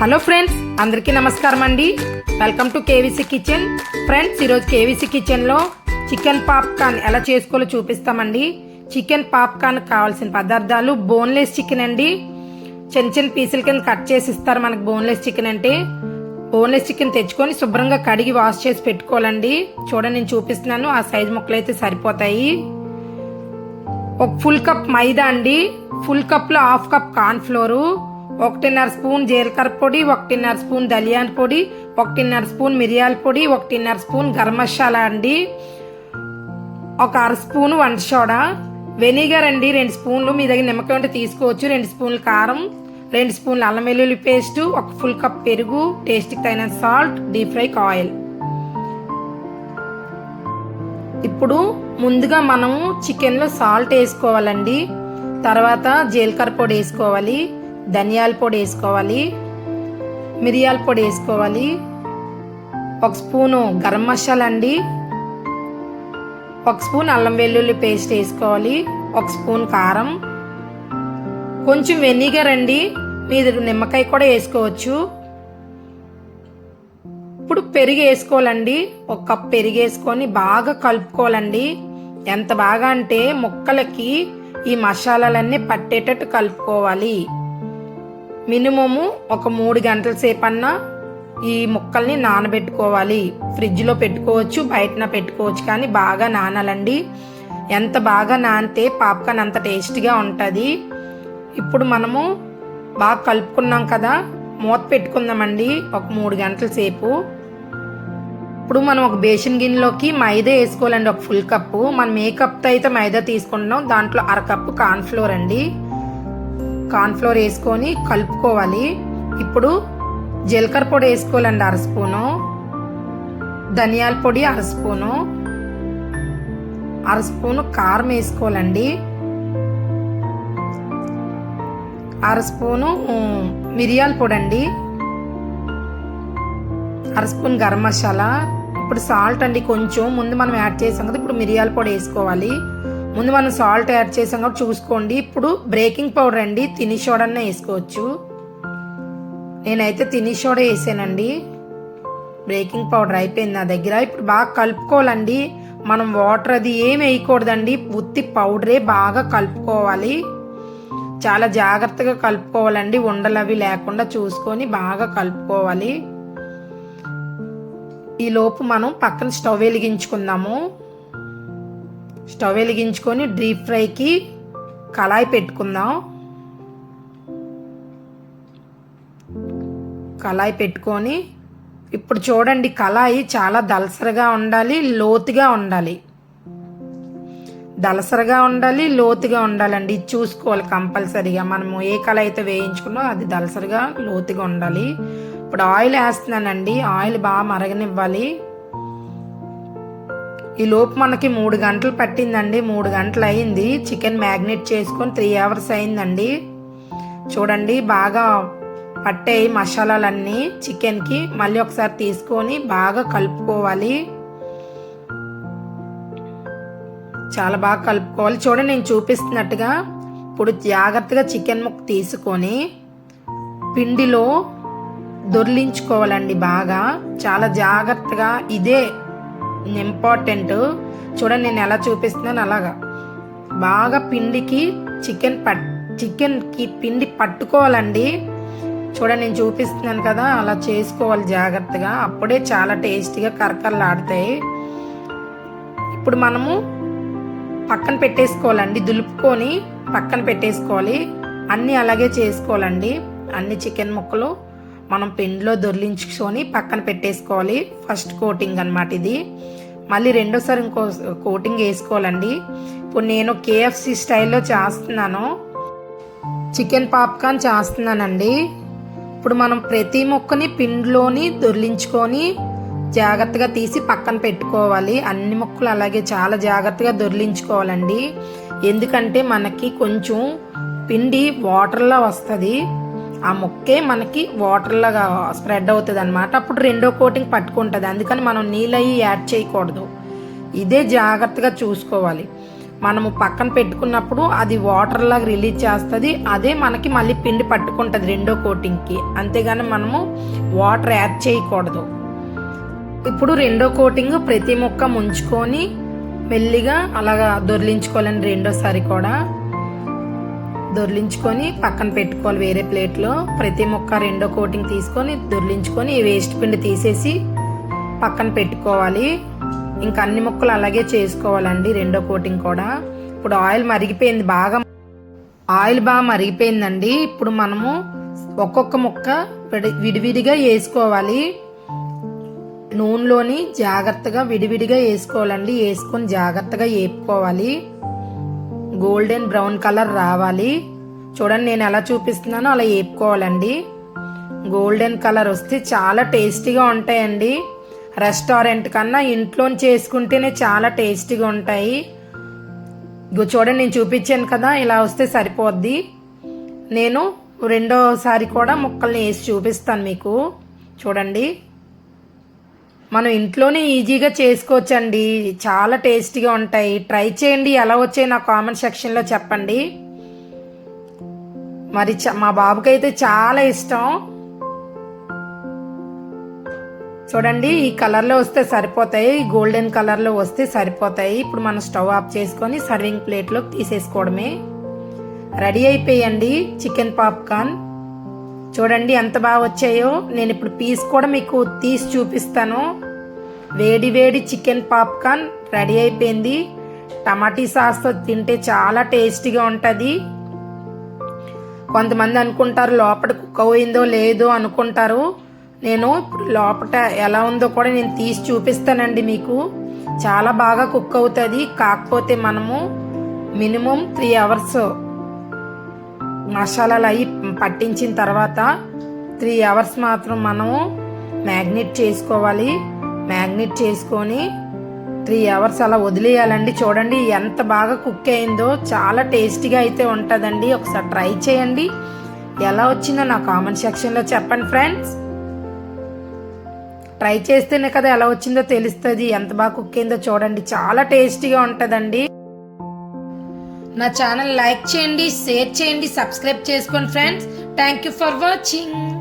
Hello friends అందరికీ నమస్కారం అండి. Welcome to KVC kitchen. Friends ఈరోజు కేవీసీ కిచెన్లో చికెన్ పాప్కార్న్ ఎలా చేసుకోవాలో చూపిస్తామండి. చికెన్ పాప్కార్న్ కావాల్సిన పదార్థాలు బోన్లెస్ చికెన్ అండి. చిన్న చిన్న పీసుల కింద కట్ చేసి ఇస్తారు మనకు బోన్లెస్ చికెన్ అంటే. బోన్లెస్ చికెన్ తెచ్చుకొని శుభ్రంగా కడిగి వాష్ చేసి పెట్టుకోవాలండి. చూడండి నేను చూపిస్తున్నాను. ఆ సైజ్ ముక్కలు అయితే సరిపోతాయి. ఒక ఫుల్ కప్ మైదా అండి. ఫుల్ కప్లో హాఫ్ కప్ కార్న్ ఫ్లోరు. ఒకటిన్నర స్పూన్ జీలకర్ర పొడి ఒకటిన్నర స్పూన్ ధనియాల పొడి ఒకటిన్నర స్పూన్ మిరియాల పొడి ఒకటిన్నర స్పూన్ గరం మసాలా అండి. ఒక అర స్పూన్ వంట సోడా వెనిగర్ అండి రెండు స్పూన్లు. మీ దగ్గర నిమ్మకాయ ఉంటే తీసుకోవచ్చు రెండు స్పూన్లు కారం రెండు స్పూన్లు అల్లం వెల్లుల్లి పేస్ట్ ఒక ఫుల్ కప్ పెరుగు టేస్ట్కి తగిన సాల్ట్ డీప్ ఫ్రై ఆయిల్. ఇప్పుడు ముందుగా మనము చికెన్లో సాల్ట్ వేసుకోవాలండి. తర్వాత జీలకర్ర పొడి వేసుకోవాలి. ధనియాల పొడి వేసుకోవాలి మిరియాల పొడి వేసుకోవాలి ఒక స్పూను గరం మసాలా అండి ఒక స్పూన్ అల్లం వెల్లుల్లి పేస్ట్ వేసుకోవాలి ఒక స్పూన్ కారం కొంచెం వెనిగర్ అండి మీరు నిమ్మకాయ కూడా వేసుకోవచ్చు. ఇప్పుడు పెరుగు వేసుకోవాలండి ఒక కప్ పెరుగు వేసుకొని బాగా కలుపుకోవాలండి. ఎంత బాగా అంటే ముక్కలకి ఈ మసాలాలన్నీ పట్టేటట్టు కలుపుకోవాలి. మినిమము ఒక మూడు గంటల సేపు అన్నా ఈ ముక్కల్ని నానబెట్టుకోవాలి. ఫ్రిడ్జ్లో పెట్టుకోవచ్చు బయటన పెట్టుకోవచ్చు కానీ బాగా నానాలండి. ఎంత బాగా నానితే పాప్కార్న్ అంత టేస్ట్గా ఉంటుంది. ఇప్పుడు మనము బాగా కలుపుకున్నాం కదా మూత పెట్టుకుందామండి ఒక మూడు గంటల సేపు. ఇప్పుడు మనం ఒక బేసిన్ గిన్నెలోకి మైదా వేసుకోవాలండి ఒక ఫుల్ కప్పు. మనం ఏ కప్తో అయితే మైదా తీసుకుంటున్నాం దాంట్లో అర కప్పు కార్న్ఫ్లోర్ అండి. కార్న్ఫ్లోర్ వేసుకొని కలుపుకోవాలి. ఇప్పుడు జీలకర్ర పొడి వేసుకోవాలండి అర స్పూను. ధనియాల పొడి అర స్పూను. అర స్పూను కారం వేసుకోవాలండి. అర స్పూను మిరియాల పొడి అండి అర స్పూన్ గరం మసాలా. ఇప్పుడు సాల్ట్ అండి కొంచెం. ముందు మనం యాడ్ చేసాం కదా ఇప్పుడు మిరియాల పొడి వేసుకోవాలి. ముందు మనం సాల్ట్ యాడ్ చేసాం కాబట్టి చూసుకోండి. ఇప్పుడు బ్రేకింగ్ పౌడర్ అండి. తిని సోడన్న వేసుకోవచ్చు. నేనైతే తిని సోడా వేసానండి. బ్రేకింగ్ పౌడర్ అయిపోయింది నా దగ్గర. ఇప్పుడు బాగా కలుపుకోవాలండి. మనం వాటర్ అది ఏం వేయకూడదండి. ఉత్తి పౌడరే బాగా కలుపుకోవాలి. చాలా జాగ్రత్తగా కలుపుకోవాలండి. ఉండలు అవి లేకుండా చూసుకొని బాగా కలుపుకోవాలి. ఈలోపు మనం పక్కన స్టవ్ వెలిగించుకుందాము. స్టవ్ వెలిగించుకొని డీప్ ఫ్రైకి కళాయి పెట్టుకుందాం. కళాయి పెట్టుకొని ఇప్పుడు చూడండి కళాయి చాలా దలసరగా ఉండాలి లోతుగా ఉండాలి. దలసరగా ఉండాలి లోతుగా ఉండాలండి. ఇది చూసుకోవాలి కంపల్సరీగా. మనము ఏ కళ అయితే వేయించుకున్నో అది దలసరిగా లోతుగా ఉండాలి. ఇప్పుడు ఆయిల్ వేస్తున్నానండి. ఆయిల్ బాగా మరగనివ్వాలి. ఈ లోపు మనకి మూడు గంటలు పట్టిందండి. మూడు గంటలు అయింది చికెన్ మ్యాగ్నేట్ చేసుకొని త్రీ అవర్స్ అయిందండి చూడండి బాగా పట్టాయి మసాలాలన్నీ చికెన్కి. మళ్ళీ ఒకసారి తీసుకొని బాగా కలుపుకోవాలి. చాలా బాగా కలుపుకోవాలి. చూడండి నేను చూపిస్తున్నట్టుగా ఇప్పుడు జాగ్రత్తగా చికెన్ ముక్క తీసుకొని పిండిలో దొర్లించుకోవాలండి బాగా. చాలా జాగ్రత్తగా ఇదే ఇంపార్టెంట్. చూడండి నేను ఎలా చూపిస్తున్నాను అలాగా. బాగా పిండికి చికెన్ పట్ చికెన్కి పిండి పట్టుకోవాలండి. చూడండి నేను చూపిస్తున్నాను కదా అలా చేసుకోవాలి జాగ్రత్తగా. అప్పుడే చాలా టేస్టీగా కరకరలాడతాయి. ఇప్పుడు మనము పక్కన పెట్టేసుకోవాలండి దులుపుకొని పక్కన పెట్టేసుకోవాలి. అన్నీ అలాగే చేసుకోవాలండి. అన్ని చికెన్ ముక్కలు మనం పిండిలో దొర్లించుకొని పక్కన పెట్టేసుకోవాలి. ఫస్ట్ కోటింగ్ అనమాట ఇది. మళ్ళీ రెండోసారి ఇంకో కోటింగ్ వేసుకోవాలండి. ఇప్పుడు నేను కేఎఫ్సి స్టైల్లో చేస్తున్నాను. చికెన్ పాప్కార్న్ చేస్తున్నానండి. ఇప్పుడు మనం ప్రతి ముక్కని పిండిలోని దొర్లించుకొని జాగ్రత్తగా తీసి పక్కన పెట్టుకోవాలి. అన్ని ముక్కలు అలాగే చాలా జాగ్రత్తగా దొర్లించుకోవాలండి. ఎందుకంటే మనకి కొంచెం పిండి వాటర్లో వస్తుంది. ఆ మొక్కే మనకి వాటర్లాగా స్ప్రెడ్ అవుతుంది అనమాట అప్పుడు రెండో కోటింగ్ పట్టుకుంటుంది. అందుకని మనం నీళ్ళయి యాడ్ చేయకూడదు. ఇదే జాగ్రత్తగా చూసుకోవాలి. మనము పక్కన పెట్టుకున్నప్పుడు అది వాటర్లాగా రిలీజ్ చేస్తుంది. అదే మనకి మళ్ళీ పిండి పట్టుకుంటుంది రెండో కోటింగ్కి అంతేగాని మనము వాటర్ యాడ్ చేయకూడదు. ఇప్పుడు రెండో కోటింగ్ ప్రతి ముక్క ముంచుకొని మెల్లిగా అలాగా దొర్లించుకోవాలండి రెండోసారి కూడా. దొర్లించుకొని పక్కన పెట్టుకోవాలి వేరే ప్లేట్లో. ప్రతి ముక్క రెండో కోటింగ్ తీసుకొని దొర్లించుకొని వేస్ట్ పిండి తీసేసి పక్కన పెట్టుకోవాలి. ఇంకా అన్ని ముక్కలు అలాగే చేసుకోవాలండి రెండో కోటింగ్ కూడా. ఇప్పుడు ఆయిల్ మరిగిపోయింది బాగా ఆయిల్ బాగా మరిగిపోయిందండి. ఇప్పుడు మనము ఒక్కొక్క ముక్క విడివిడిగా వేసుకోవాలి. నూనెలోని జాగ్రత్తగా విడివిడిగా వేసుకోవాలండి. వేసుకొని జాగ్రత్తగా వేపుకోవాలి. గోల్డెన్ బ్రౌన్ కలర్ రావాలి. చూడండి నేను ఎలా చూపిస్తున్నానో అలా వేపుకోవాలండి గోల్డెన్ కలర్ వస్తే చాలా టేస్టీగా ఉంటాయండి. రెస్టారెంట్ కన్నా ఇంట్లో చేసుకుంటేనే చాలా టేస్టీగా ఉంటాయి. ఇగో చూడండి నేను చూపించాను కదా ఇలా వస్తే సరిపోద్ది. నేను రెండోసారి కూడా ముక్కల్ని వేసి చూపిస్తాను మీకు. చూడండి. మనం ఇంట్లోనే ఈజీగా చేసుకోవచ్చండి. చాలా టేస్టీగా ఉంటాయి. ట్రై చేయండి. ఎలా వచ్చాయి నా కామెంట్ సెక్షన్లో చెప్పండి. మరి చ- మా బాబుకి అయితే చాలా ఇష్టం. చూడండి ఈ కలర్లో వస్తే సరిపోతాయి. గోల్డెన్ కలర్లో వస్తే సరిపోతాయి. ఇప్పుడు మనం స్టవ్ ఆఫ్ చేసుకొని సర్వింగ్ ప్లేట్లోకి తీసేసుకోవడమే. రెడీ అయిపోయండి. Chicken popcorn. చూడండి ఎంత బాగా వచ్చాయో. నేను ఇప్పుడు పీస్ కూడా మీకు తీసి చూపిస్తాను. వేడి వేడి చికెన్ పాప్కార్న్ రెడీ అయిపోయింది. టమాటీ సాస్తో తింటే చాలా టేస్టీగా ఉంటుంది. కొంతమంది అనుకుంటారు లోపల కుక్ అయిందో లేదో అనుకుంటారు. నేను ఇప్పుడు లోపల ఎలా ఉందో కూడా నేను తీసి చూపిస్తానండి మీకు. చాలా బాగా కుక్ అవుతుంది. కాకపోతే మనము మినిమం త్రీ అవర్స్ మసాలాలు అవి పట్టించిన తర్వాత త్రీ అవర్స్ మాత్రం మనము మ్యాగ్నెట్ చేసుకోవాలి. మ్యాగ్నెట్ చేసుకొని త్రీ అవర్స్ అలా వదిలేయాలండి. చూడండి ఎంత బాగా కుక్ అయిందో చాలా టేస్టీగా అయితే ఉంటుందండి. ఒకసారి ట్రై చేయండి. ఎలా వచ్చిందో నా కామెంట్ సెక్షన్లో చెప్పండి ఫ్రెండ్స్. ట్రై చేస్తేనే కదా ఎలా వచ్చిందో తెలుస్తుంది. ఎంత బాగా కుక్ అయిందో చూడండి. చాలా టేస్టీగా ఉంటుందండి. నా ఛానల్ లైక్ చేయండి షేర్ చేయండి సబ్స్క్రైబ్ చేసుకోండి friends thank you for watching